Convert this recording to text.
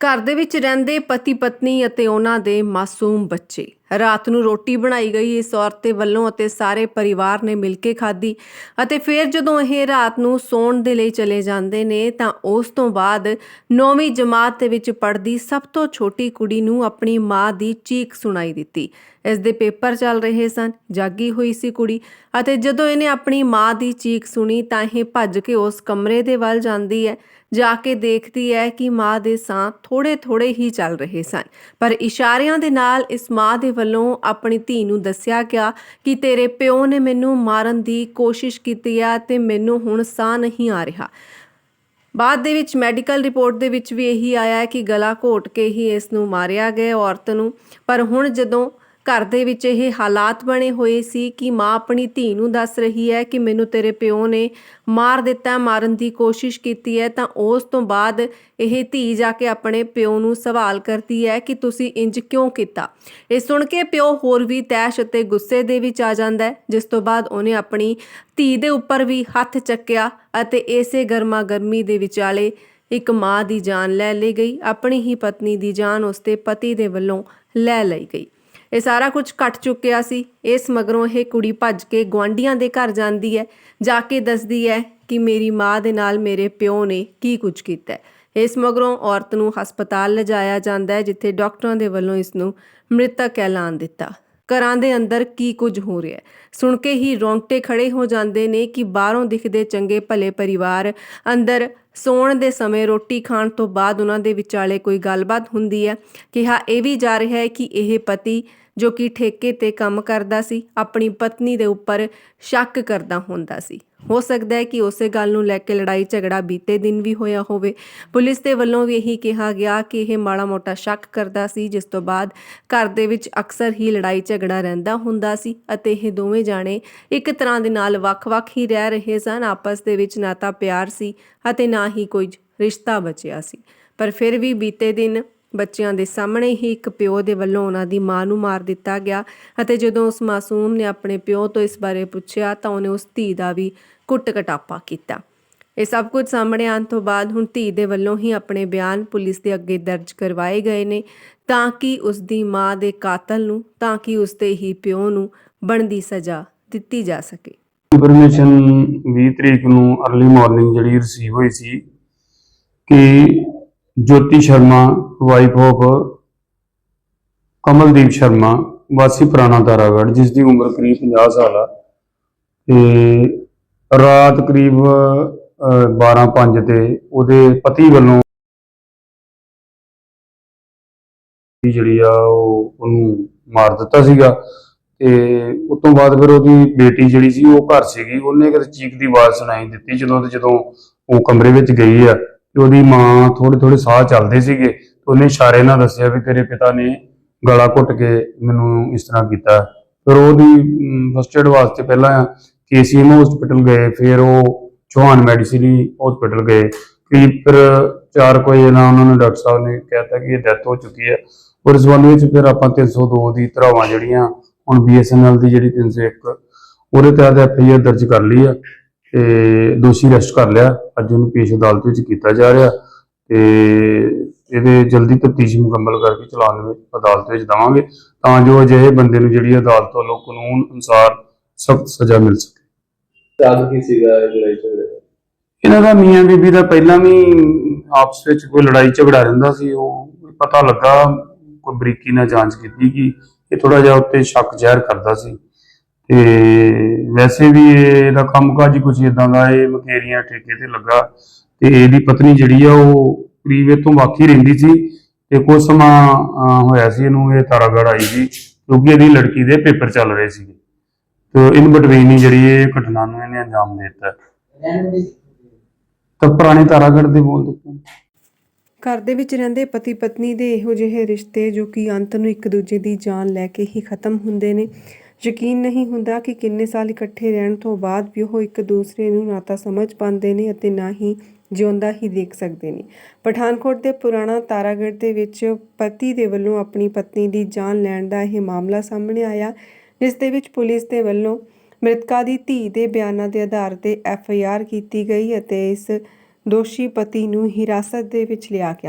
ਘਰ ਦੇ ਵਿੱਚ ਰਹਿੰਦੇ ਪਤੀ ਪਤਨੀ ਅਤੇ ਉਹਨਾਂ ਦੇ ਮਾਸੂਮ ਬੱਚੇ। ਰਾਤ ਨੂੰ ਰੋਟੀ ਬਣਾਈ ਗਈ ਇਸ ਔਰਤ ਦੇ ਵੱਲੋਂ ਅਤੇ ਸਾਰੇ ਪਰਿਵਾਰ ਨੇ ਮਿਲ ਕੇ ਖਾਧੀ ਅਤੇ ਫਿਰ ਜਦੋਂ ਇਹ ਰਾਤ ਨੂੰ ਸੌਣ ਦੇ ਲਈ ਚਲੇ ਜਾਂਦੇ ਨੇ ਤਾਂ ਉਸ ਤੋਂ ਬਾਅਦ 9ਵੀਂ ਜਮਾਤ ਦੇ ਵਿੱਚ ਪੜ੍ਹਦੀ ਸਭ ਤੋਂ ਛੋਟੀ ਕੁੜੀ ਨੂੰ ਆਪਣੀ ਮਾਂ ਦੀ ਚੀਖ ਸੁਣਾਈ ਦਿੱਤੀ। ਇਸ ਦੇ ਪੇਪਰ ਚੱਲ ਰਹੇ ਸਨ, ਜਾਗੀ ਹੋਈ ਸੀ ਕੁੜੀ ਅਤੇ ਜਦੋਂ ਇਹਨੇ ਆਪਣੀ ਮਾਂ ਦੀ ਚੀਖ ਸੁਣੀ ਤਾਂ ਇਹ ਭੱਜ ਕੇ ਉਸ ਕਮਰੇ ਦੇ ਵੱਲ ਜਾਂਦੀ ਹੈ, ਜਾ ਕੇ ਦੇਖਦੀ ਹੈ ਕਿ ਮਾਂ ਦੇ ਸਾਹ ਥੋੜੇ ਥੋੜੇ ਹੀ ਚੱਲ ਰਹੇ ਸਨ। ਪਰ ਇਸ਼ਾਰਿਆਂ ਦੇ ਨਾਲ ਇਸ ਮਾਂ ਦੇ ਵੱਲੋਂ ਆਪਣੀ ਧੀ ਨੂੰ ਦੱਸਿਆ ਗਿਆ ਕਿ ਤੇਰੇ ਪਿਓ ਨੇ ਮੈਨੂੰ ਮਾਰਨ ਦੀ ਕੋਸ਼ਿਸ਼ ਕੀਤੀ ਹੈ ਤੇ ਮੈਨੂੰ ਹੁਣ ਸਾਹ ਨਹੀਂ ਆ ਰਿਹਾ। ਬਾਅਦ ਦੇ ਵਿੱਚ ਮੈਡੀਕਲ ਰਿਪੋਰਟ ਦੇ ਵਿੱਚ ਵੀ ਇਹੀ ਆਇਆ ਕਿ ਗਲਾ ਘੋਟ ਕੇ ਹੀ ਇਸ ਨੂੰ ਮਾਰਿਆ ਗਿਆ ਔਰਤ ਨੂੰ। ਪਰ ਹੁਣ ਜਦੋਂ ਘਰ ਦੇ ਵਿੱਚ ਇਹ ਹਾਲਾਤ ਬਣੇ ਹੋਏ ਸੀ ਕਿ ਮਾਂ ਆਪਣੀ ਧੀ ਨੂੰ ਦੱਸ ਰਹੀ ਹੈ ਕਿ ਮੈਨੂੰ ਤੇਰੇ ਪਿਓ ਨੇ ਮਾਰ ਦਿੱਤਾ, ਮਾਰਨ ਦੀ ਕੋਸ਼ਿਸ਼ ਕੀਤੀ ਹੈ, ਤਾਂ ਉਸ ਤੋਂ ਬਾਅਦ ਇਹ ਧੀ ਜਾ ਕੇ ਆਪਣੇ ਪਿਓ ਨੂੰ ਸਵਾਲ ਕਰਦੀ ਹੈ ਕਿ ਤੁਸੀਂ ਇੰਜ ਕਿਉਂ ਕੀਤਾ? ਇਹ ਸੁਣ ਕੇ ਪਿਓ ਹੋਰ ਵੀ ਤੈਸ਼ ਅਤੇ ਗੁੱਸੇ ਦੇ ਵਿੱਚ ਆ ਜਾਂਦਾ ਹੈ, ਜਿਸ ਤੋਂ ਬਾਅਦ ਉਹਨੇ ਆਪਣੀ ਧੀ ਦੇ ਉੱਪਰ ਵੀ ਹੱਥ ਚੱਕਿਆ ਅਤੇ ਇਸੇ ਗਰਮਾ ਗਰਮੀ ਦੇ ਵਿਚਾਲੇ ਇੱਕ ਮਾਂ ਦੀ ਜਾਨ ਲੈ ਲਈ ਗਈ, ਆਪਣੀ ਹੀ ਪਤਨੀ ਦੀ ਜਾਨ ਉਸਦੇ ਪਤੀ ਦੇ ਵੱਲੋਂ ਲੈ ਲਈ ਗਈ। ਇਹ ਸਾਰਾ ਕੁਝ ਘਟ ਚੁੱਕਿਆ ਸੀ। ਇਸ ਮਗਰੋਂ ਇਹ ਕੁੜੀ ਭੱਜ ਕੇ ਗਵਾਂਡੀਆਂ ਦੇ ਘਰ ਜਾਂਦੀ ਹੈ, ਜਾ ਕੇ ਦੱਸਦੀ ਹੈ ਕਿ ਮੇਰੀ ਮਾਂ ਦੇ ਨਾਲ ਮੇਰੇ ਪਿਓ ਨੇ ਕੀ ਕੁਝ ਕੀਤਾ ਇਸ ਮਗਰੋਂ ਔਰਤ ਨੂੰ ਹਸਪਤਾਲ ਲਿਜਾਇਆ ਜਾਂਦਾ ਹੈ, ਜਿੱਥੇ ਡਾਕਟਰਾਂ ਦੇ ਵੱਲੋਂ ਇਸ ਨੂੰ ਮ੍ਰਿਤਕ ਐਲਾਨ ਦਿੱਤਾ। ਘਰਾਂ ਦੇ ਅੰਦਰ ਕੀ ਕੁਝ ਹੋ ਰਿਹਾ ਸੁਣ ਕੇ ਹੀ ਰੌਂਗਟੇ ਖੜੇ ਹੋ ਜਾਂਦੇ ਨੇ ਕਿ ਬਾਹਰੋਂ ਦਿਖਦੇ ਚੰਗੇ ਭਲੇ ਪਰਿਵਾਰ ਅੰਦਰ ਸੌਣ ਦੇ ਸਮੇਂ ਰੋਟੀ ਖਾਣ ਤੋਂ ਬਾਅਦ ਉਹਨਾਂ ਦੇ ਵਿਚਾਲੇ ਕੋਈ ਗੱਲਬਾਤ ਹੁੰਦੀ ਹੈ। ਕਿਹਾ ਇਹ ਵੀ ਜਾ ਰਿਹਾ ਹੈ ਕਿ ਇਹ ਪਤੀ ਜੋ ਕਿ ਠੇਕੇ ਤੇ ਕੰਮ ਕਰਦਾ ਸੀ, ਆਪਣੀ ਪਤਨੀ ਦੇ ਉੱਪਰ ਸ਼ੱਕ ਕਰਦਾ ਹੁੰਦਾ ਸੀ। ਹੋ ਸਕਦਾ ਹੈ ਕਿ ਉਸੇ ਗੱਲ ਨੂੰ ਲੈ ਕੇ ਲੜਾਈ ਝਗੜਾ ਬੀਤੇ ਦਿਨ ਵੀ ਹੋਇਆ ਹੋਵੇ। ਪੁਲਿਸ ਦੇ ਵੱਲੋਂ ਵੀ ਇਹੀ ਕਿਹਾ ਗਿਆ ਕਿ ਇਹ ਮਾੜਾ ਮੋਟਾ ਸ਼ੱਕ ਕਰਦਾ ਸੀ, ਜਿਸ ਤੋਂ ਬਾਅਦ ਘਰ ਦੇ ਵਿੱਚ ਅਕਸਰ ਹੀ ਲੜਾਈ ਝਗੜਾ ਰਹਿੰਦਾ ਹੁੰਦਾ ਸੀ ਅਤੇ ਇਹ ਦੋਵੇਂ ਜਾਣੇ ਇੱਕ ਤਰ੍ਹਾਂ ਦੇ ਨਾਲ ਵੱਖ-ਵੱਖ ਹੀ ਰਹਿ ਰਹੇ ਸਨ। ਆਪਸ ਦੇ ਵਿੱਚ ਨਾ ਤਾਂ ਪਿਆਰ ਸੀ ਅਤੇ ਨਾ ਹੀ ਕੋਈ ਰਿਸ਼ਤਾ ਬਚਿਆ ਸੀ। ਪਰ ਫਿਰ ਵੀ ਬੀਤੇ ਦਿਨ ਬੱਚਿਆਂ ਦੇ ਸਾਹਮਣੇ ਹੀ ਇੱਕ ਪਿਓ ਦੇ ਵੱਲੋਂ ਉਹਨਾਂ ਦੀ ਮਾਂ ਨੂੰ ਮਾਰ ਦਿੱਤਾ ਗਿਆ ਅਤੇ ਜਦੋਂ ਉਸ ਮਾਸੂਮ ਨੇ ਆਪਣੇ ਪਿਓ ਤੋਂ ਇਸ ਬਾਰੇ ਪੁੱਛਿਆ ਤਾਂ ਉਹਨੇ ਉਸ ਧੀ ਦਾ ਵੀ ਕੁੱਟ ਕਟਾਪਾ ਕੀਤਾ। ਇਹ ਸਭ ਕੁਝ ਸਾਹਮਣੇ ਆਉਣ ਤੋਂ ਬਾਅਦ ਹੁਣ ਧੀ ਦੇ ਵੱਲੋਂ ਹੀ ਆਪਣੇ ਬਿਆਨ ਪੁਲਿਸ ਦੇ ਅੱਗੇ ਦਰਜ ਕਰਵਾਏ ਗਏ ਨੇ ਤਾਂ ਕਿ ਉਸ ਦੀ ਮਾਂ ਦੇ ਕਾਤਲ ਨੂੰ, ਤਾਂ ਕਿ ਉਸ ਦੇ ਹੀ ਪਿਓ ਨੂੰ ਬਣਦੀ ਸਜ਼ਾ ਦਿੱਤੀ ਜਾ ਸਕੇ। ਇਨਫੋਰਮੇਸ਼ਨ 20 ਤਰੀਕ ਨੂੰ अर्ਲੀ ਮਾਰਨਿੰਗ ਜਿਹੜੀ ਰਿਸੀਵ ਹੋਈ ਸੀ ਕਿ ਜੋਤੀ ਸ਼ਰਮਾ ਵਾਈਫ ਆਫ ਕਮਲਦੀਪ ਸ਼ਰਮਾ, ਵਾਸੀ ਪੁਰਾਣਾ ਤਾਰਾਗੜ੍ਹ ਜਿਸ ਦੀ ਉਮਰ ਕਰੀਬ 50 ਸਾਲ ਆ। ਤੇ ਰਾਤ ਕਰੀਬ 12:05 ਤੇ ਉਹਦੇ ਪਤੀ ਵੱਲੋਂ ਜਿਹੜੀ ਆ, ਉਹ ਉਹਨੂੰ ਮਾਰ ਦਿੱਤਾ ਸੀਗਾ। ਤੇ ਉਸ ਤੋਂ ਬਾਅਦ ਫਿਰ ਉਹਦੀ ਬੇਟੀ ਜਿਹੜੀ ਸੀ, ਉਹ ਘਰ ਸੀਗੀ। ਉਹਨੇ ਕਿਤੇ ਚੀਕ ਦੀ ਆਵਾਜ਼ ਸੁਣਾਈ ਦਿੱਤੀ। ਜਦੋਂ ਤੇ ਜਦੋਂ ਉਹ ਕਮਰੇ ਵਿੱਚ ਗਈ ਆ, ਤੇ ਉਹਦੀ ਮਾਂ ਥੋੜੇ ਥੋੜੇ ਸਾਹ ਚੱਲਦੇ ਸੀਗੇ। ਉਹਨੇ ਇਸ਼ਾਰੇ ਨਾਲ ਦੱਸਿਆ ਵੀ ਤੇਰੇ ਪਿਤਾ ਨੇ ਗਲਾ ਘੁੱਟ ਕੇ ਮੈਨੂੰ ਇਸ ਤਰ੍ਹਾਂ ਕੀਤਾ। ਫਿਰ ਉਹਦੀ ਫਸਟ ਏਡ ਵਾਸਤੇ ਪਹਿਲਾਂ ਕੇਸੀਐਮ ਹਸਪੀਟਲ ਗਏ, ਫਿਰ ਉਹ ਚੌਹਾਨ ਮੈਡੀਸਿਨੀ ਹਸਪੀਟਲ ਗਏ। ਫਿਰ 4 ਵਜੇ ਨਾਲ ਉਹਨਾਂ ਨੇ ਡਾਕਟਰ ਸਾਹਿਬ ਨੇ ਕਹਿਤਾ ਕਿ ਇਹ ਡੈਥ ਹੋ ਚੁੱਕੀ ਹੈ। ਔਰ ਇਸ ਸੰਬੰਧ ਵਿੱਚ ਫਿਰ ਆਪਾਂ 302 ਦੀ ਧਰਾਵਾਂ ਜਿਹੜੀਆਂ, ਹੁਣ ਬੀਐਸਐਨਐਲ ਦੀ ਜਿਹੜੀ 301 ਉਹਦੇ ਤਹਿਤ ਐਫਆਈਆਰ ਦਰਜ ਕਰ ਲਈ ਆ ਤੇ ਦੋਸ਼ੀ ਅਰੈਸਟ ਕਰ ਲਿਆ। ਅੱਜ ਉਹਨੂੰ ਪੇਸ਼ ਅਦਾਲਤ ਵਿੱਚ ਕੀਤਾ ਜਾ ਰਿਹਾ ਤੇ ਇਹਦੇ ਜਲਦੀ ਤਫਤੀਸ਼ ਮੁਕੰਮਲ ਕਰਕੇ ਚਲਾਨ ਵਿੱਚ ਅਦਾਲਤ ਵਿੱਚ ਦਵਾਂਗੇ ਤਾਂ ਜੋ ਅਜਿਹੇ ਬੰਦੇ ਨੂੰ ਜਿਹੜੀ ਅਦਾਲਤ ਵੱਲੋਂ ਕਾਨੂੰਨ ਅਨੁਸਾਰ ਸਖਤ ਸਜ਼ਾ ਮਿਲ ਸਕੇ। ਕਾਰਨ ਕੀ ਸੀਗਾ ਇਹ ਲੜਾਈ ਝਗੜੇ ਦਾ? ਇਹਨਾਂ ਦਾ ਮੀਆਂ ਬੀਬੀ ਦਾ ਪਹਿਲਾਂ ਵੀ ਆਪਸ ਵਿੱਚ ਕੋਈ ਲੜਾਈ ਝਗੜਾ ਰਹਿੰਦਾ ਸੀ ਉਹ ਪਤਾ ਲੱਗਾ ਕੋਈ ਬਰੀਕੀ ਨਾਲ ਜਾਂਚ ਕੀਤੀ ਕਿ ਇਹ ਥੋੜਾ ਜਿਹਾ ਉੱਤੇ ਸ਼ੱਕ ਜ਼ਾਹਿਰ ਕਰਦਾ ਸੀ। ਤੇ ਵੈਸੇ ਵੀ ਇਹ- ਇਹਦਾ ਕੰਮਕਾਜ ਹੀ ਕੁਝ ਇਦਾਂ ਦਾ ਇਹ ਮਕੇਰੀਆਂ ਠੇਕੇ ਤੇ ਲੱਗਾ ਤੇ ਇਹਦੀ ਪਤਨੀ ਜਿਹੜੀ ਆ ਉਹ ਕਰੀਬ ਇਹ ਤੋਂ ਬਾਕੀ ਰਹਿੰਦੀ ਸੀ ਤੇ ਕੁਝ ਸਮਾਂ ਹੋਇਆ ਸੀ ਇਹਨੂੰ, ਇਹ ਤਾਰਾਗੜ ਆਈ ਸੀ, ਕਿਉਂਕਿ ਇਹਦੀ ਲੜਕੀ ਦੇ ਪੇਪਰ ਚੱਲ ਰਹੇ ਸੀ ਤੇ ਇਨ ਬਿਟਵੀਨ ਹੀ ਜਿਹੜੀ ਇਹ ਘਟਨਾ ਨੂੰ ਇਹਨੇ ਅੰਜਾਮ ਦੇ ਦਿੱਤਾ। ਤਾਂ ਪੁਰਾਣੇ ਤਾਰਾਗੜ ਦੇ ਬੋਲ ਦਿੱਤੇ। ਘਰ ਦੇ ਵਿੱਚ ਰਹਿੰਦੇ ਪਤੀ ਪਤਨੀ ਦੇ ਇਹੋ ਜਿਹੇ ਰਿਸ਼ਤੇ ਜੋ ਕਿ ਅੰਤ ਨੂੰ ਇੱਕ ਦੂਜੇ ਦੀ ਜਾਨ ਲੈ ਕੇ ਹੀ ਖਤਮ ਹੁੰਦੇ ਨੇ। ਯਕੀਨ ਨਹੀਂ ਹੁੰਦਾ ਕਿ ਕਿੰਨੇ ਸਾਲ ਇਕੱਠੇ ਰਹਿਣ ਤੋਂ ਬਾਅਦ ਵੀ ਉਹ ਇੱਕ ਦੂਸਰੇ ਨੂੰ ਨਾ ਤਾਂ ਸਮਝ ਪਾਉਂਦੇ ਨੇ ਅਤੇ ਨਾ ਹੀ ਜਿਉਂਦਾ ਹੀ ਦੇਖ ਸਕਦੇ ਨੇ। ਪਠਾਨਕੋਟ ਦੇ ਪੁਰਾਣਾ ਤਾਰਾਗੜ੍ਹ ਦੇ ਵਿੱਚ ਪਤੀ ਦੇ ਵੱਲੋਂ ਆਪਣੀ ਪਤਨੀ ਦੀ ਜਾਨ ਲੈਣ ਦਾ ਇਹ ਮਾਮਲਾ ਸਾਹਮਣੇ ਆਇਆ, ਜਿਸ ਦੇ ਵਿੱਚ ਪੁਲਿਸ ਦੇ ਵੱਲੋਂ ਮ੍ਰਿਤਕਾ ਦੀ ਧੀ ਦੇ ਬਿਆਨਾਂ ਦੇ ਆਧਾਰ ਤੇ ਐਫ ਆਈ ਆਰ ਕੀਤੀ ਗਈ ਅਤੇ ਇਸ ਦੋਸ਼ੀ ਪਤੀ ਨੂੰ ਹਿਰਾਸਤ ਦੇ ਵਿੱਚ ਲਿਆ ਗਿਆ।